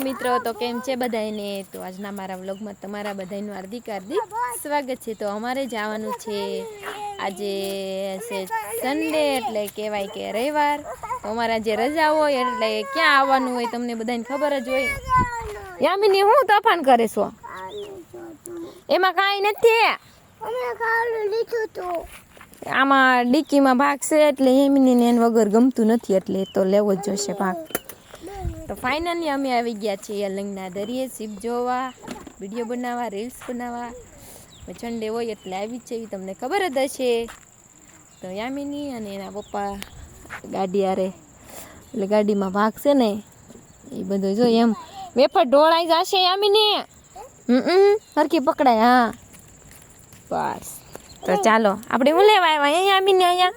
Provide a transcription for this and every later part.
મિત્રો તો કેમ છે બધાને તો આજના મારા વ્લોગમાં તમારા બધાનું હાર્દિક હાર્દિક સ્વાગત છે. તો અમારે જવાનું છે આજે છે સન્ડે એટલે કહેવાય કે રવિવાર. તો અમારા જે રજા હોય એટલે ક્યાં આવવાનું હોય તમને બધાને ખબર જ હોય. યામિની હું તોફાન કરે છો? એમાં કાંઈ નથી આમાં ડીકીમાં ભાગ છે એટલે હેમીની ને એના વગર ગમતું નથી એટલે તો લેવો જ જોશે ભાગ. તો ફાઇનલી અમે આવી ગયા છીએ અલંગના દરિયે શિપ જોવા વીડિયો બનાવવા રીલ્સ બનાવવા. સન્ડે હોય એટલે આવી છે એવી તમને ખબર જ હશે. તો યામિની અને એના પપ્પા ગાડી આરે એટલે ગાડીમાં ભાગ છે ને એ બધું જો એમ. વેફર ઢોળાઈ જશે યામિની. હમ હરખી પકડાય હા. બસ. તો ચાલો આપણે હું લેવા આવ્યા અહીંયા યામિની અહીંયા?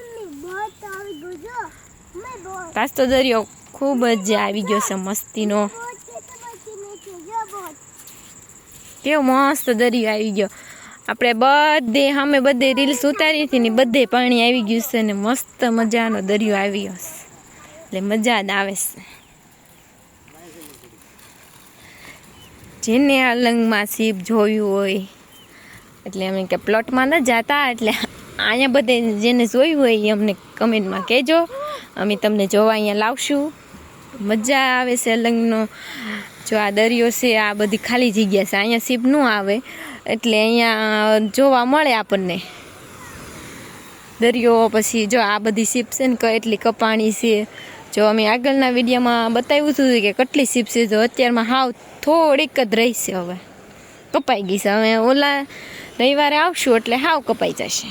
તાસ તો દરિયો ખૂબ જ આવી ગયો છે મસ્તીનો. કેવો મસ્ત દરિયો આવી ગયો. આપણે બધે અમે બધે રીલ્સ ઉતારી હતી ને બધે પાણી આવી ગયું છે ને મસ્ત મજાનો દરિયો આવી ગયો છે. એટલે મજા જ આવે છે. જેને અલંગમાં સીપ જોયું હોય, એટલે અમે કે પ્લોટમાં ન જતા, એટલે અહીંયા બધે જેને જોયું હોય એ અમને કમેન્ટમાં કહેજો. અમે તમને જોવા અહીંયા લાવશું. મજા આવે છે અલંગનો જો આ દરિયો છે, આ બધી ખાલી જગ્યા છે. અહીંયા સીપ ન આવે. એટલે અહીંયા જોવા મળે આપણને. દરિયો પછી જો આ બધી સીપ છે ને એટલી કપાણી છે. જો અમે આગળના વિડીયોમાં બતાવ્યું હતું કે કેટલી સીપ છે, તો અત્યારમાં હાવ થોડીક જ રહી છે હવે. કપાઈ ગઈ છે. હવે ઓલા રવિવારે આવશું એટલે હાવ કપાઈ જશે.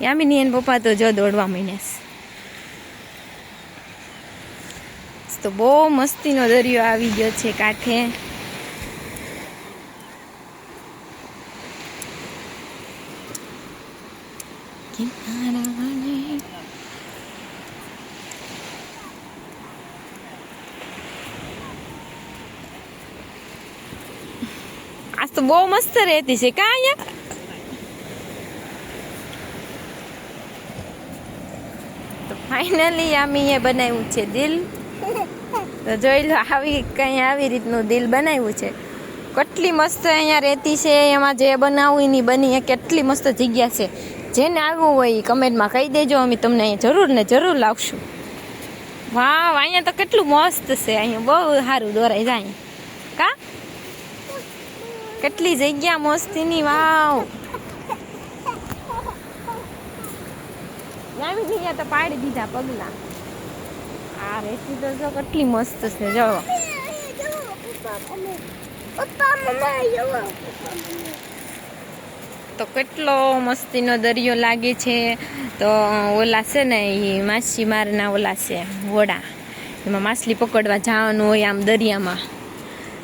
યામિની એને પપ્પા તો જો દોડવા માંડ્યા છે. તો બહુ મસ્તીનો દરિયો આવી ગયો છે કાંઠે. આજ તો બહુ મસ્ત રહેતી છે, કા અહીંયા? તો ફાઇનલી એ બનાવ્યું છે દિલ. તો જોઈ લો, આવી કંઈ આવી રીતનું દિલ બનાવ્યું છે. કેટલી મસ્ત અહીંયા રહેતી છે, એમાં જે બનાવવું એની બની એ કેટલી મસ્ત જગ્યા છે. જેને આવવું હોય એ કમેન્ટમાં કહી દેજો, અમે તમને અહીંયા જરૂર ને જરૂર લાવશું. વાવ, અહીંયા તો કેટલું મસ્ત છે, અહીંયા બહુ સારું દોરાય જાય. કા? કેટલી જગ્યા મસ્તીની, વાવ. નામી અહીંયા તો પાડી દીધા પગલા. આ રેસી તો જો કેટલી મસ્ત છે, જો. તો કેટલો મસ્તીનો દરિયો લાગે છે. તો ઓલા છે ને, એ માછીમારના ઓલા છે, વડા. એમાં માછલી પકડવા જવાનું હોય આમ દરિયામાં.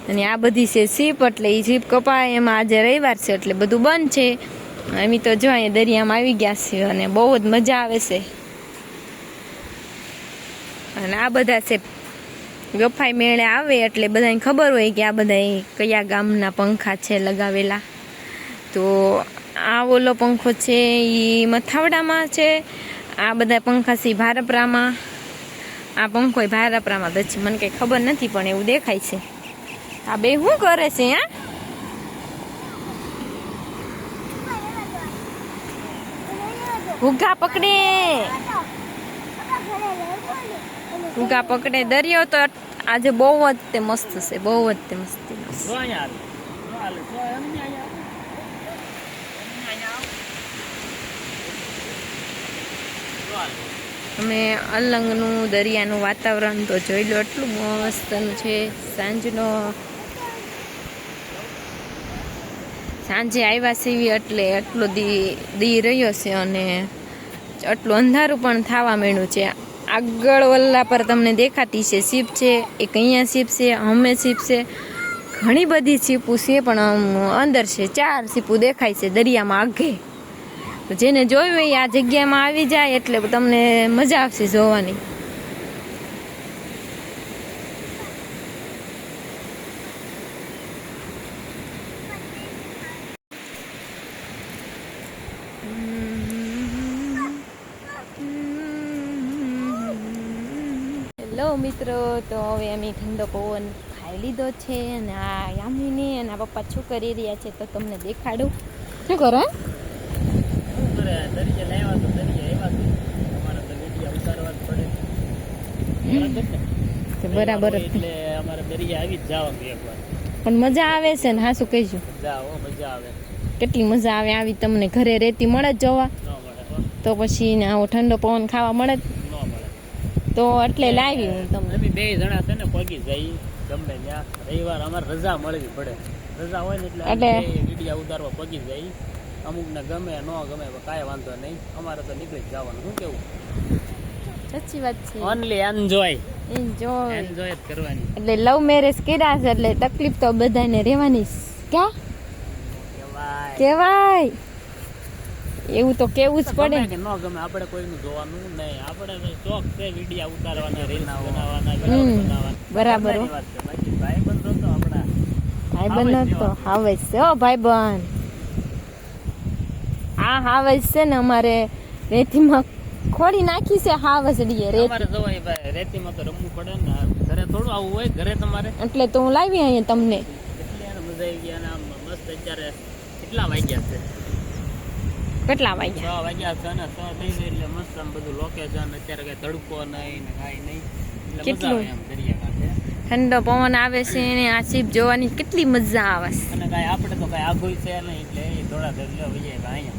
અને આ બધી છે સીપ, એટલે એ સીપ કપાય. એમાં આજે રવિવાર છે, એટલે બધું બંધ છે. અમે તો જો અહીંયા દરિયામાં આવી ગયા છે અને બહુ જ મજા આવે છે. અને આ બધા છે ગફાઈ મેળે આવે એટલે બધાને ખબર હોય કે આ બધા કયા ગામના પંખા છે લગાવેલા. તો આ ઓલો પંખો છે એ મથાવડામાં છે. આ બધા પંખા છે ભારપરામાં. આ પંખો ભારપરામાં પછી મને કંઈ ખબર નથી પણ એવું દેખાય છે. આ બે શું કરે છે, હા? ભૂગા પકડે. ભૂગા પકડે દરિયો તો આજે બહુ જ તે મસ્ત છે, બહુ જ તે મસ્તી અમે અલંગનું દરિયાનું વાતાવરણ તો જોઈ લો, એટલું મસ્તનું છે. સાંજનો સાંજે આવ્યા સીવી એટલે એટલો દી દી રહ્યો છે અને આટલું અંધારું પણ થવા માંડ્યું છે. આગળ વલ્લા પર તમને દેખાતી છે સીપ છે, એક અહીંયા શિપ છે હમે શીપ છે. ઘણી બધી સીપું છે, પણ અંદર છે, ચાર સીપું દેખાય છે દરિયામાં આગે. જેને જોયું હોય આ જગ્યામાં આવી જાય, એટલે તમને મજા આવશે જોવાની હેલો મિત્રો તો હવે અમે ઠંડો પવન ખાઈ લીધો છે અને આ યામીને અને આ પપ્પા શું કરી રહ્યા છે તો તમને દેખાડું. શું કરો? બરાબર પણ મજા આવે છે ને હા શું કહીશું? કેટલી મજા આવે આવી તમને ઘરે રેતી મળે જ જોવા. તો પછી આવો ઠંડો પવન ખાવા મળે જ. મળે તો એટલે લાવી હું તમને. અમે બે જણા છે ને પગી જઈ ગમે ત્યાં. રવિવાર અમારે રજા મળવી પડે. રજા હોય ને એટલે એટલે- વીડિયો ઉતારવા પગી જઈ. અમુક ને ગમે ન ગમે કાંઈ વાંધો નહીં. અમારે તો નીકળી જવાનું. શું કેવું? સાચી વાત છે. ઓનલી એન્જોય એન્જોય એન્જોય કરવાની. એટલે લવ મેરેજ કર્યા છે એટલે તકલીફ તો બધાને રહેવાની. ક્યાં? કેવાય. કેવાય. એવું તો કેવું જ પડે. કે ન ગમે આપણે કોઈનું જોવાનું નહીં. આપણે શોખ છે વિડિયા ઉતારવાના રીલ બનાવવાના બનાવવાના. બરાબર. બાકી ભાઈબંધો તો આપણા ભાઈબંધ તો હાવે છે ઓ ભાઈબંધ. આ હાવે છે ને અમારે રેતીમાં ખોડી નાખી છે હાવસડીએ રેતી. અમારે તો ભાઈ રેતીમાં તો રમવું પડે ને ઘરે થોડું આવું હોય ઘરે તમારે? એટલે તો હું લાવી અહીંયા તમને. એટલે મજા આવી ગયા આમ મસ્ત અત્યારે કેટલા વાગ્યા છે? કેટલા છ વાગ્યા વાગ્યા છે ને છ થઈ ગઈ એટલે મસ્ત આમ બધું લોકેશન અત્યારે કઈ તડકો નહીં ને કાંઈ નહીં. કેટલું? ઠંડો પવન આવે છે ને આ શિપ જોવાની કેટલી મજા આવે છે. અને કાંઈ આપણે તો કાંઈ આઘું છે નહીં એટલે એ થોડા ધરલો વઈએ અહીંયા.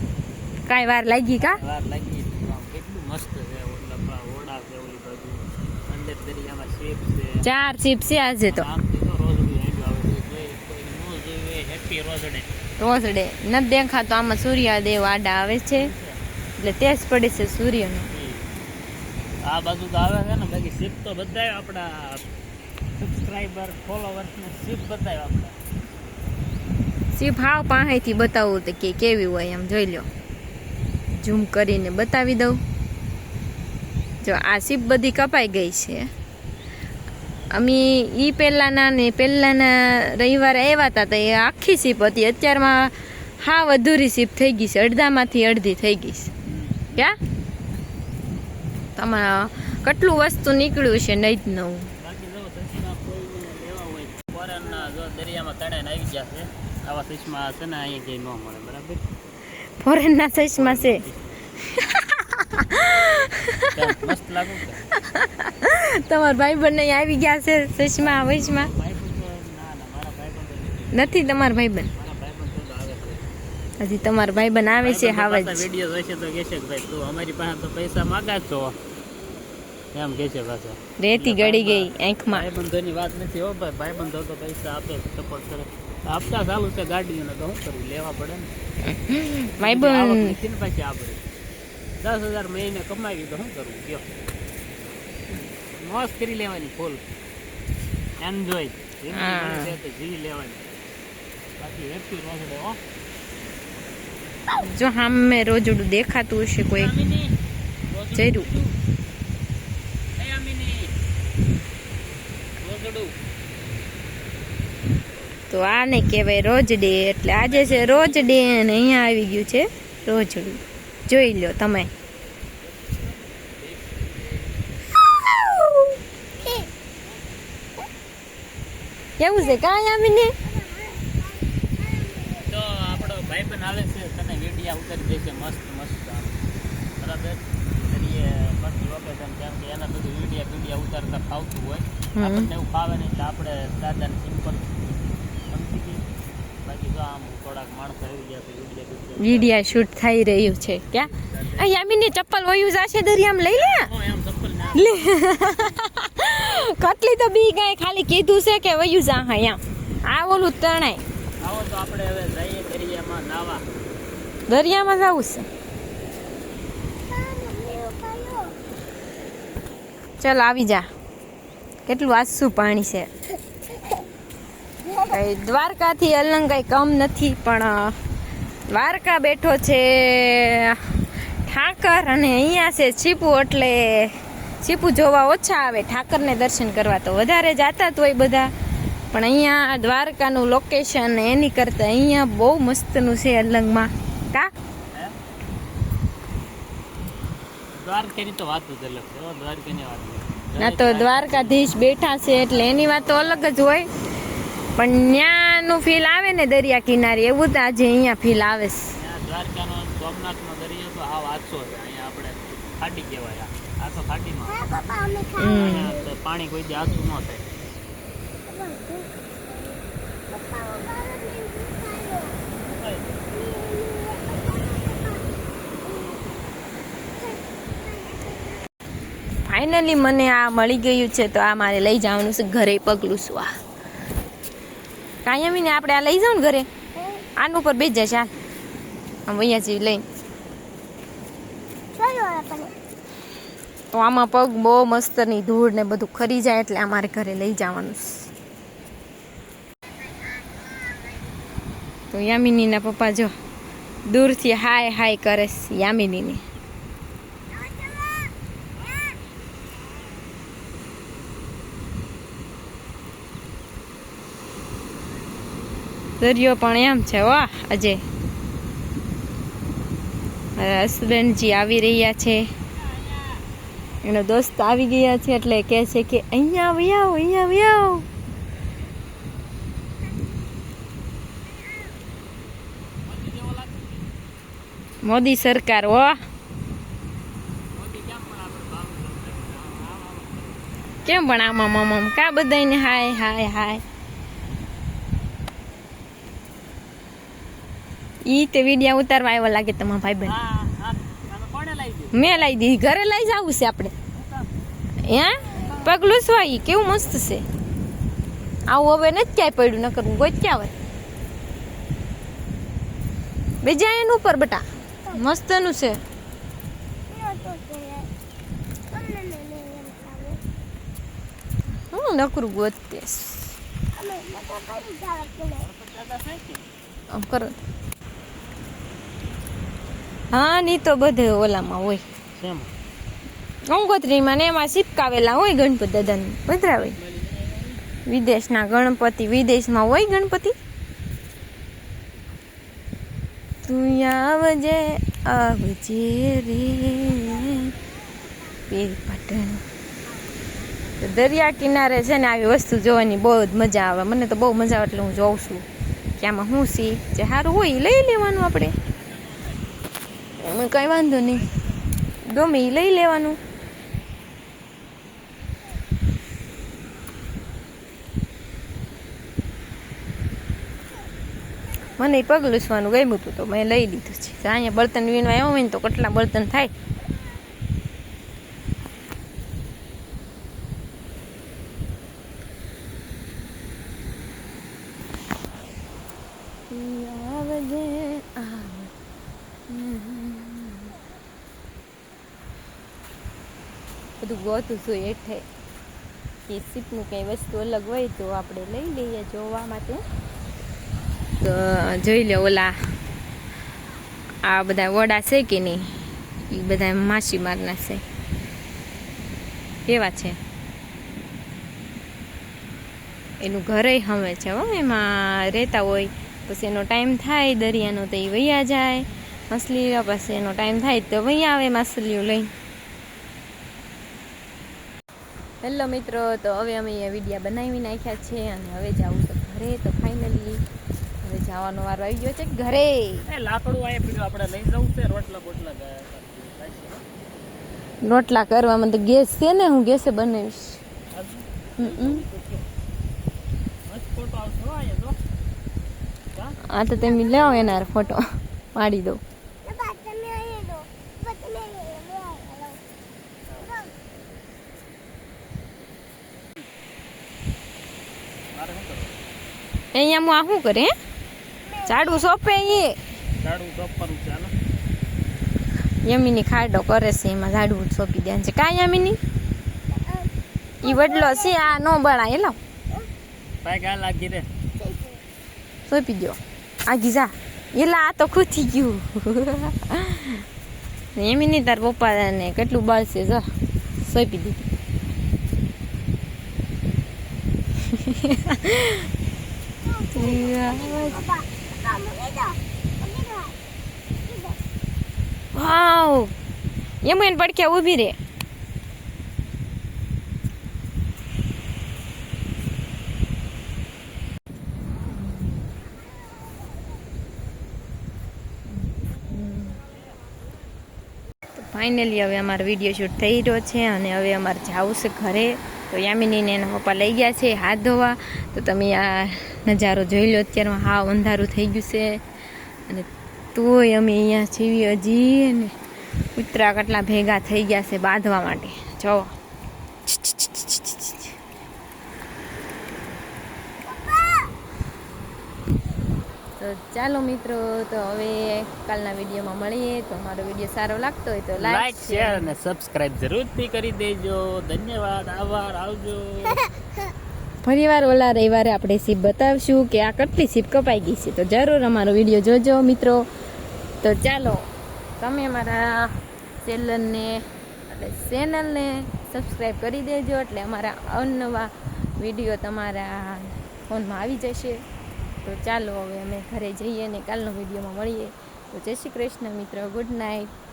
કાંઈ વાર લાગી કા? વાર લાગી આમ કેટલું મસ્ત છે ઓલા ઓડા છે ઓલી બાજુ. અંદર દરિયામાં શિપ છે. ચાર શિપ છે આજે તો. આમ તો રોજ આવે છે હેપી રોજડે. રોજડે નથી દેખાતો આમાં સૂર્યદેવ આડા આવે છે. એટલે તેજ પડે છે સૂર્યનો. આ બાજુ તો આવે છે ને બાકી શિપ તો બધા આપણા સબસ્ક્રાઈબર ફોલોવર્સ ને શિપ બધા આપણા. સીપ હાવ પાસેથી બતાવું તો કે કેવી હોય એમ જોઈ લો ઝૂમ કરીને બતાવી દઉં. જો આ સીપ બધી કપાઈ ગઈ છે. અમે એ પહેલાંના ને પહેલાંના રવિવારે આવ્યા હતા તો એ આખી સીપ હતી. અત્યારમાં હા અધૂરી સીપ થઈ ગઈ છે. અડધામાંથી અડધી થઈ ગઈ છે. ક્યાં? તમારા કેટલું વસ્તુ નીકળ્યું છે નહીં જ નવું દરિયામાં તણાઈને આવી ગયા છે. આવા સચમાં છે ને અહીંયા ક્યાંય ન મળે બરાબર? ફોરેનના સચમાં છે. તમારા ભાઈ બંને આવી ગયા છે ભાઈ ભાઈ પણ નથી તમારા ભાઈ બંધ ભાઈ છે હજી તમારા ભાઈ બંધ આવે છે હાવ જ વીડિયો જોઈશે તો કહેશે કે ભાઈ તું અમારી પાસે તો પૈસા માગા છો. એમ કહે છે પાછા. રેતી ગળી ગઈ આંખમાં. ભાઈબંધોની વાત નથી હો ભાઈ. ભાઈબંધો તો પૈસા આપે સપોર્ટ કરે. આપતા ચાલુ છે ગાડીઓને તો શું કરવું? લેવા પડે ને. ભાઈ બંધ પછી આપણે. દસ હજાર મહિને કમાવી તો શું કરવું? કયો મોજ કરી લેવાની ફૂલ એન્જોય હા. જીવી લેવાની. બાકી હેપી રોજડે હો. જો સામે રોજડું દેખાતું હશે કોઈ. આમીની, રોજડું જયરું. એ આમીની. રોજડું. તો આને કહેવાય રોજ ડે એટલે આજે છે રોજ ડે અને અહીંયા આવી ગયું છે રોજડું. જોઈ લો તમે. કેવું છે? કાંઈ આવીને તો આપણો ભાઈ પણ આવે છે. તને વિડીયા ઉતારી દેશે. મસ્ત મસ્ત. બરાબર? કરીએ મસ્ત લોકેશન કેમ કે એના બધું વિડીયા વિડીયા ઉતારતા ફાવતું હોય. આપણને એવું ફાવે નહીં. એટલે આપણે સાદા સિમ્પલ સમજી ગઈ બાકી જો આમ થોડાક માણસો આવી ગયા છે વિડીયા શૂટ થઈ રહ્યું છે. ક્યાં? આ યામીની ચપ્પલ વયું જશે દરિયામાં લઈ લે. કટલી તો બી ગઈ ખાલી કીધું છે કે વયું જા હા આ ઓલું તણાય. આવો તો આપણે હવે જઈએ દરિયામાં નાવા દરિયામાં જવું છે. ચાલ આવી જા. કેટલું આસુ પાણી છે. કઈ દ્વારકાથી અલંગ કઈ કમ નથી પણ દ્વારકા બેઠો છે ઠાકર અને અહીંયા છે છીપુ એટલે છીપુ જોવા ઓછા આવે ઠાકરને દર્શન કરવા તો વધારે જાતા જ હોય બધા. પણ અહીંયા દ્વારકાનું લોકેશન એની કરતાં અહીંયા બહુ મસ્તનું છે અલંગમાં. કા? દ્વારકાની તો વાત જ અલગ છે દ્વારકાની વાત ના તો દ્વારકાધીશ બેઠા છે એટલે એની વાત તો અલગ જ હોય. પણ ત્યાંનું ફીલ આવે ને દરિયા કિનારે એવું તો આજે અહીંયા ફીલ આવે છે ત્યાં દ્વારકાનો સોમનાથનો દરિયો તો હાવ આછો છે અહીંયા આપણે ખાડી કહેવાય આ. આ તો ખાડીમાં હા પપ્પા અમે હમ. અહીંયા તો પાણી કોઈ દી આછું ન થાય ફાઇનલી મને આ મળી ગયું છે તો આ મારે લઈ જવાનું છે ઘરે પગલું શું આ કાયમીને આપણે આ લઈ જાવ ને ઘરે. આનું ઉપર બેસી જાય ચાલ આમ અહીંયા જેવી લઈને તો આમાં પગ બહુ મસ્તની ધૂળ ને બધું ખરી જાય એટલે અમારે ઘરે લઈ જવાનું તો તો યામિનીના પપ્પા જો દૂરથી હાય હાય કરે યામિની યામિનીને. દરિયો પણ એમ છે વાહ અજય હસબન્ડજી આવી રહ્યા છે. એનો દોસ્ત આવી ગયા છે એટલે કહે છે કે અહીંયા આવી આવો, અહીંયા આવી આવો. મોદી સરકાર ઓ કેમ પણ આમાં મમમ કા બધાને હાય હાય હાય? ઈ તે વિડિયા ઉતારવા આવ્યો લાગે તમારા ભાઈ આને કોણે લાવી દીધું? મેં ઘરે લઈ જવું છે આપણે. હે? પગલું શું ઈ કેવું મસ્ત છે. આવું હવે નથી ક્યાંય પડ્યું ન કરવું ગોત ક્યાં હોય. બીજા એનું ઉપર બટા મસ્તનું છે. નો તો કે. અમને ને ને એમ ખાવે હું નકરું ગોતે આમ કરો. હા ની તો બધે ઓલામાં હોય. અંગોત્રીમાં ને એમાં સિપકાવેલા હોય ગણપતિ દાદાને. પધરાવે વિદેશના ગણપતિ વિદેશમાં હોય ગણપતિ? તું આવજે આવજે રે. પેર દરિયા કિનારે છે ને આવી વસ્તુ જોવાની બહુ જ મજા આવે. મને તો બહુ મજા આવે એટલે હું જોઉં છું કે આમાં શું? સી જે સારું હોય લઈ લેવાનું આપણે. એમાં કંઈ વાંધો નહીં. ગમે એ લઈ લેવાનું. મને પગ લૂસવાનું ગમ્યું હતું તો મેં લઈ લીધું છે. અહીંયા બળતણ વીણવા આવ્યો હોય ને તો કેટલા બળતણ થાય આવજે આવ બધું જોઈએ એઠે કે સીપનું કંઈ વસ્તુ અલગ હોય તો આપણે લઈ લઈએ જોવા માટે. તો જોઈ લો ઓલા આ બધા વડા છે કે નહીં? એ બધા માસી મારના છે. કેવા છે? એનું ઘરે હમે છે હો, એમાં રહેતા હોય. પછી એનો ટાઈમ થાય, દરિયાનો તો એ વૈયા જાય. માછલી, પછી એનો ટાઈમ થાય તો વૈયા આવે માછલીઓ લઈ હેલો મિત્રો તો હવે અમે અહીંયા વિડીયા બનાવી નાખ્યા છે અને હવે જાવું તો ઘરે. તો ફાઇનલી હવે જવાનો વારો આવી ગયો છે ઘરે. લાકડું અહીંયા પડ્યું આપણે લઈ જવું છે રોટલા બોટલા રોટલા કરવામાં તો ગેસ છે ને હું ગેસે બનાવીશ. હો? આ તો તમે લેવો એના ફોટો પાડી દો પપ્પા તમે અહીં લો પપ્પા તમે અહીં લો લો મારે શું કરવું અહીંયા હું આ શું કરે હે? ઝાડુ સોંપે એ ઝાડુ યમીની ખાડો કરે છે એમાં ઝાડું સોંપી દે છે. કાંઈ યમીની? ઈ વડલો છે આ નો બળા એલો સોંપી દો આગી જા. એલા આ તો ખૂથી ગયું. યમીની તાર પપ્પા ને કેટલું બળશે જો. સોંપી દીધી. વાવ એને પડકે ઊભી રે. ફાઈનલી હવે અમારો વીડિયો શૂટ થઈ રહ્યો છે અને હવે અમારે જવું છે ઘરે. તો યામિનીને એના પપ્પા લઈ ગયા છે હાથ ધોવા. તો તમે આ નજારો જોઈ લો, અત્યારમાં હાવ અંધારું થઈ ગયું છે. અને તોય અમે અહીંયા છીએ હજી ને કૂતરા કેટલા ભેગા થઈ ગયા છે બાંધવા માટે. જો. તો ચાલો મિત્રો તો હવે કાલના વિડીયોમાં મળીએ. તો મારો વીડિયો સારો લાગતો હોય તો લાઈક શેર અને સબસ્ક્રાઇબ જરૂરથી કરી દેજો. ધન્યવાદ આભાર આવજો. ફરીવાર ઓલા રવિવારે આપણે સીપ બતાવશું કે આ કેટલી સીપ કપાઈ ગઈ છે. તો જરૂર અમારો વીડિયો જોજો મિત્રો. તો ચાલો તમે અમારા ચેનલને એટલે ચેનલને સબસ્ક્રાઈબ કરી દેજો એટલે અમારા અવનવા વીડિયો તમારા ફોનમાં આવી જશે. તો ચાલો હવે અમે ઘરે જઈએ અને કાલનો વિડીયોમાં મળીએ. તો જય શ્રી કૃષ્ણ મિત્રો, ગુડ નાઇટ.